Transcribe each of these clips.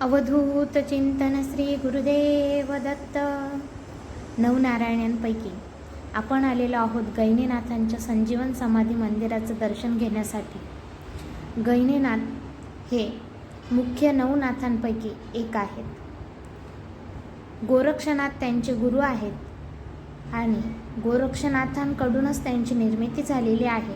अवधूत चिंतन श्री गुरुदेव दत्त नवनारायणांपैकी. आपण आलेलो आहोत गैनीनाथांच्या संजीवन समाधी मंदिराचं दर्शन घेण्यासाठी. गैनीनाथ हे मुख्य नवनाथांपैकी एक आहेत. गोरक्षनाथ त्यांचे गुरु आहेत आणि गोरक्षनाथांकडूनच त्यांची निर्मिती झालेली आहे.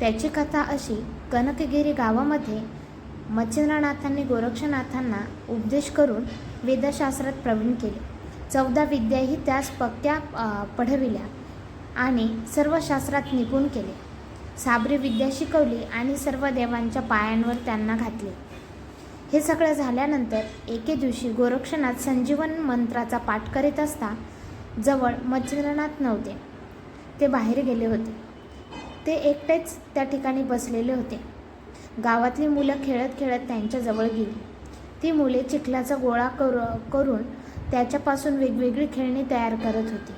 त्याची कथा अशी कनकगिरी गावामध्ये मच्छिंद्रनाथांनी गोरक्षनाथांना उपदेश करून वेदशास्त्रात प्रवीण केले. चौदा विद्याही त्यास पक्त्या पढविल्या आणि सर्व शास्त्रात निपुण केले. साबरी विद्या शिकवली आणि सर्व देवांच्या पायांवर त्यांना घातले. हे सगळं झाल्यानंतर एके दिवशी गोरक्षनाथ संजीवन मंत्राचा पाठ करीत असता जवळ मच्छिंद्रनाथ नव्हते. ते बाहेर गेले होते. ते एकटेच त्या ठिकाणी बसलेले होते. गावातली मुलं खेळत खेळत त्यांच्याजवळ गेली. ती मुले चिखलाचा गोळा कर करून त्याच्यापासून वेगवेगळी खेळणी तयार करत होती.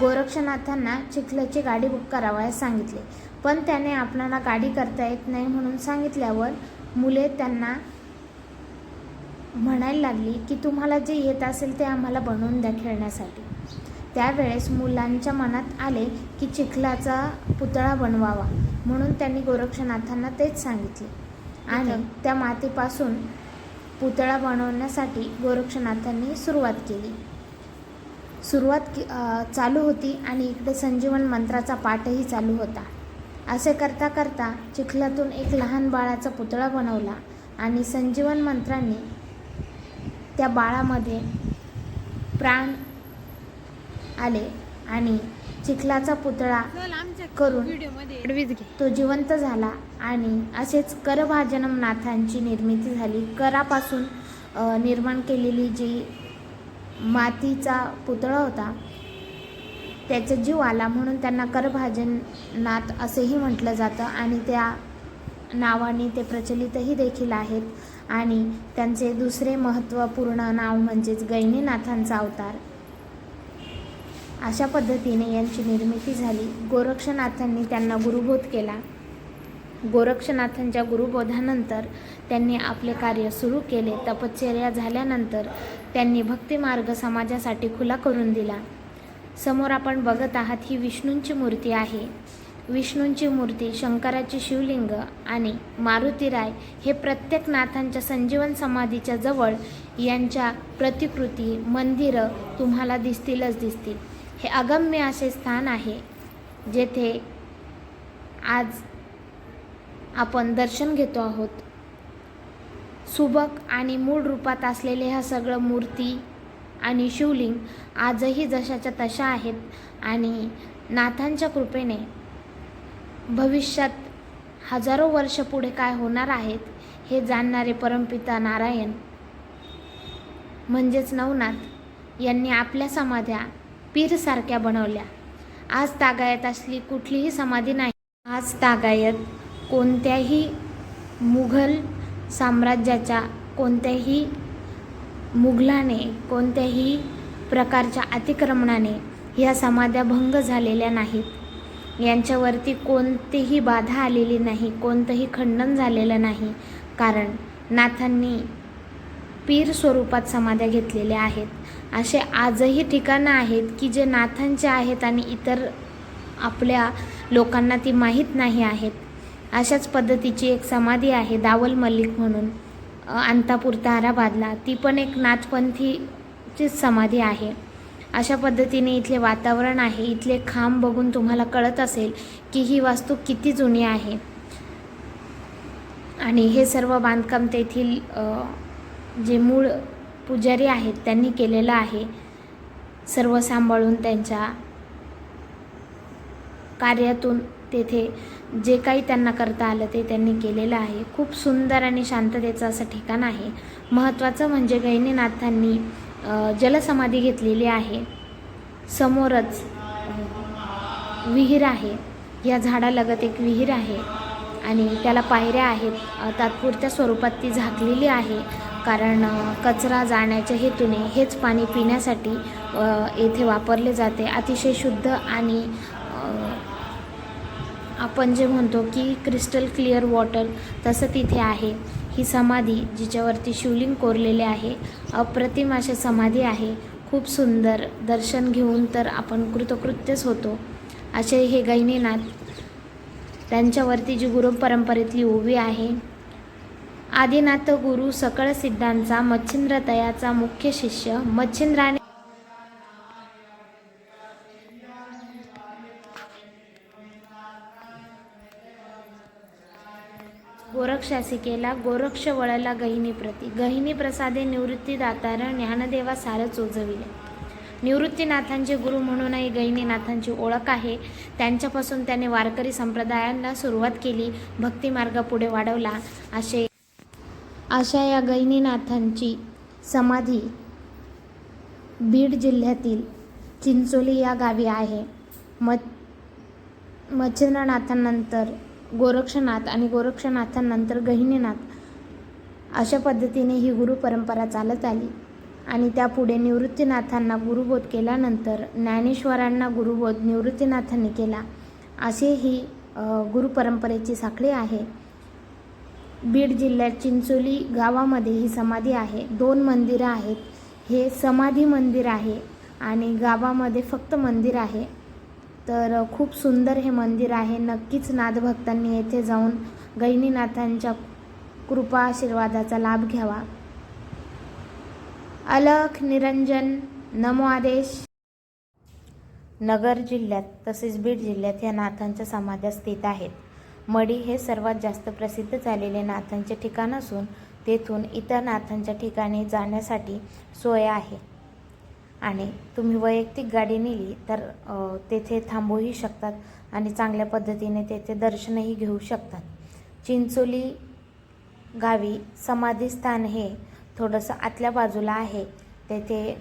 गोरक्षनाथांना चिखलाची गाडी बुक करावयास सांगितले पण त्याने आपणाला गाडी करता येत नाही म्हणून सांगितल्यावर मुले त्यांना म्हणायला लागली की तुम्हाला जे येत असेल ते आम्हाला बनवून द्या खेळण्यासाठी. त्यावेळेस मुलांच्या मनात आले की चिखलाचा पुतळा बनवावा म्हणून त्यांनी गोरक्षनाथांना तेच सांगितले. आणि त्या मातीपासून पुतळा बनवण्यासाठी गोरक्षनाथांनी सुरुवात केली. सुरुवात की चालू होती आणि इकडे संजीवन मंत्राचा पाठही चालू होता. असे करता करता चिखलातून एक लहान बाळाचा पुतळा बनवला आणि संजीवन मंत्रांनी त्या बाळामध्ये प्राण आले आणि चिखलाचा पुतळा करून तो जिवंत झाला आणि असेच करभाजनम नाथांची निर्मिती झाली. करापासून निर्माण केलेली जी मातीचा पुतळा होता त्याचा जीव आला म्हणून त्यांना करभाजननाथ असेही म्हटलं जातं आणि त्या नावाने ते प्रचलितही देखील आहेत. आणि त्यांचे दुसरे महत्त्वपूर्ण नाव म्हणजेच गैनीनाथांचा अवतार. अशा पद्धतीने यांची निर्मिती झाली. गोरक्षनाथांनी त्यांना गुरुबोध केला. गोरक्षनाथांच्या गुरुबोधानंतर त्यांनी आपले कार्य सुरू केले. तपश्चर्या झाल्यानंतर त्यांनी भक्तिमार्ग समाजासाठी खुला करून दिला. समोर आपण बघत आहात ही विष्णूंची मूर्ती आहे. विष्णूंची मूर्ती शंकराची शिवलिंग आणि मारुतीराय हे प्रत्येक नाथांच्या संजीवन समाधीच्या जवळ यांच्या प्रतिकृती मंदिरं तुम्हाला दिसतीलच दिसतील. हे अगम्य असे स्थान आहे जेथे आज आपण दर्शन घेतो आहोत. सुबक आणि मूळ रूपात असलेले ह्या सगळं मूर्ती आणि शिवलिंग आजही जशाच्या तशा आहेत आणि नाथांच्या कृपेने भविष्यात हजारो वर्ष पुढे काय होणार आहेत हे जाणणारे परमपिता नारायण म्हणजेच नवनाथ यांनी आपल्या समाध्या पीरसारख्या बनवल्या. आज तागायत असली कुठलीही समाधी नाही. आज तागायत कोणत्याही मुघल साम्राज्याच्या कोणत्याही मुघलाने कोणत्याही प्रकारच्या अतिक्रमणाने ह्या समाध्या भंग झालेल्या नाहीत. यांच्यावरती कोणतीही बाधा आलेली नाही कोणतंही खंडन झालेलं नाही. कारण नाथांनी पीर स्वरूपात समाध्या घेतलेल्या आहेत. असे आजही ठिकाणं आहेत की जे नाथांचे आहेत आणि इतर आपल्या लोकांना ती माहीत नाही आहेत. अशाच पद्धतीची एक समाधी आहे दावल मल्लिक म्हणून अंतापूर ताराबादला. ती पण एक नाथपंथीचीच समाधी आहे. अशा पद्धतीने इथले वातावरण आहे. इथले खांब बघून तुम्हाला कळत असेल की ही वास्तू किती जुनी आहे. आणि हे सर्व बांधकाम तेथील जे मूळ पुजारी आहेत त्यांनी केलेलं आहे. सर्व सांभाळून त्यांच्या कार्यातून तेथे जे काही त्यांना करता आलं ते त्यांनी केलेलं आहे. खूप सुंदर आणि शांततेचं असं ठिकाण आहे. महत्त्वाचं म्हणजे गैनीनाथांनी जलसमाधी घेतलेली आहे. समोरच विहीर आहे. या झाडालगत एक विहीर आहे आणि त्याला पायऱ्या आहेत. तात्पुरत्या स्वरूपात ती झाकलेली आहे. कारण कचरा जाण्याच्या हेतूने हेच पाणी पिण्यासाठी येथे वापरले जाते. अतिशय शुद्ध आणि आपण जे म्हणतो की क्रिस्टल क्लिअर वॉटर तसं तिथे आहे. ही समाधी जिच्यावरती शिवलिंग कोरलेले आहे अप्रतिम अशी समाधी आहे. खूप सुंदर दर्शन घेऊन तर आपण कृतकृत्यच होतो. असे हे गहिनीनाथ त्यांच्यावरती जी गुरु परंपरेतली उभी आहे आदिनाथ गुरु सकळ सिद्धांचा मच्छिंद्र तयाचा मुख्य शिष्य मच्छिंद्राने गोरक्षासिकेला गोरक्ष वळला गहिनी प्रती. गहिनी प्रसादे निवृत्ती दातार ज्ञानदेवा सार चोजविले. निवृत्तीनाथांचे गुरु म्हणूनही गहिनीनाथांची ओळख आहे. त्यांच्यापासून त्याने वारकरी संप्रदायांना सुरुवात केली. भक्तिमार्ग पुढे वाढवला. असे अशा या गैनीनाथांची समाधी बीड जिल्ह्यातील चिंचोली या गावी आहे. म मच्छिंद्रनाथांनंतर गोरक्षनाथ आणि गोरक्षनाथांनंतर गहिनीनाथ अशा पद्धतीने ही गुरु परंपरा चालत आली आणि त्यापुढे निवृत्तीनाथांना गुरुबोध केल्यानंतर ज्ञानेश्वरांना गुरुबोध निवृत्तीनाथांनी केला. असे ही गुरुपरंपरेची साखळी आहे. बीड जिल्ह्यात चिंचोली गावामध्ये ही समाधी आहे. दोन मंदिरं आहेत. हे समाधी मंदिर आहे आणि गावामध्ये फक्त मंदिर आहे. तर खूप सुंदर हे मंदिर आहे. नक्कीच नादभक्तांनी येथे जाऊन गैनीनाथांच्या कृपा आशीर्वादाचा लाभ घ्यावा. अलख निरंजन नमो आदेश. नगर जिल्ह्यात तसेच बीड जिल्ह्यात या नाथांच्या समाध्या स्थित आहेत. मडी हे सर्वात जास्त प्रसिद्ध झालेले नाथांचे ठिकाण असून तेथून इतर नाथांच्या ठिकाणी जाण्यासाठी सोय आहे. आणि तुम्ही वैयक्तिक गाडी नेली तर तेथे थांबूही शकतात आणि चांगल्या पद्धतीने तेथे दर्शनही घेऊ शकतात. चिंचोली गावी समाधीस्थान हे थोडंसं आतल्या बाजूला आहे. तेथे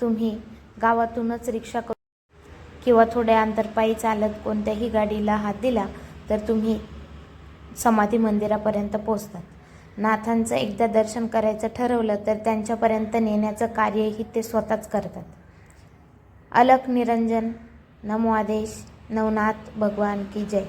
तुम्ही गावातूनच रिक्षा करू किंवा थोड्या अंतरपायी चालत कोणत्याही गाडीला हात दिला तर तुम्ही समाधी मंदिरापर्यंत पोचतात नाथांचं एकदा दर्शन करायचं ठरवलं तर त्यांच्यापर्यंत नेण्याचं कार्यही ते स्वतःच करतात. अलक निरंजन नमो आदेश नवनाथ भगवान की जय.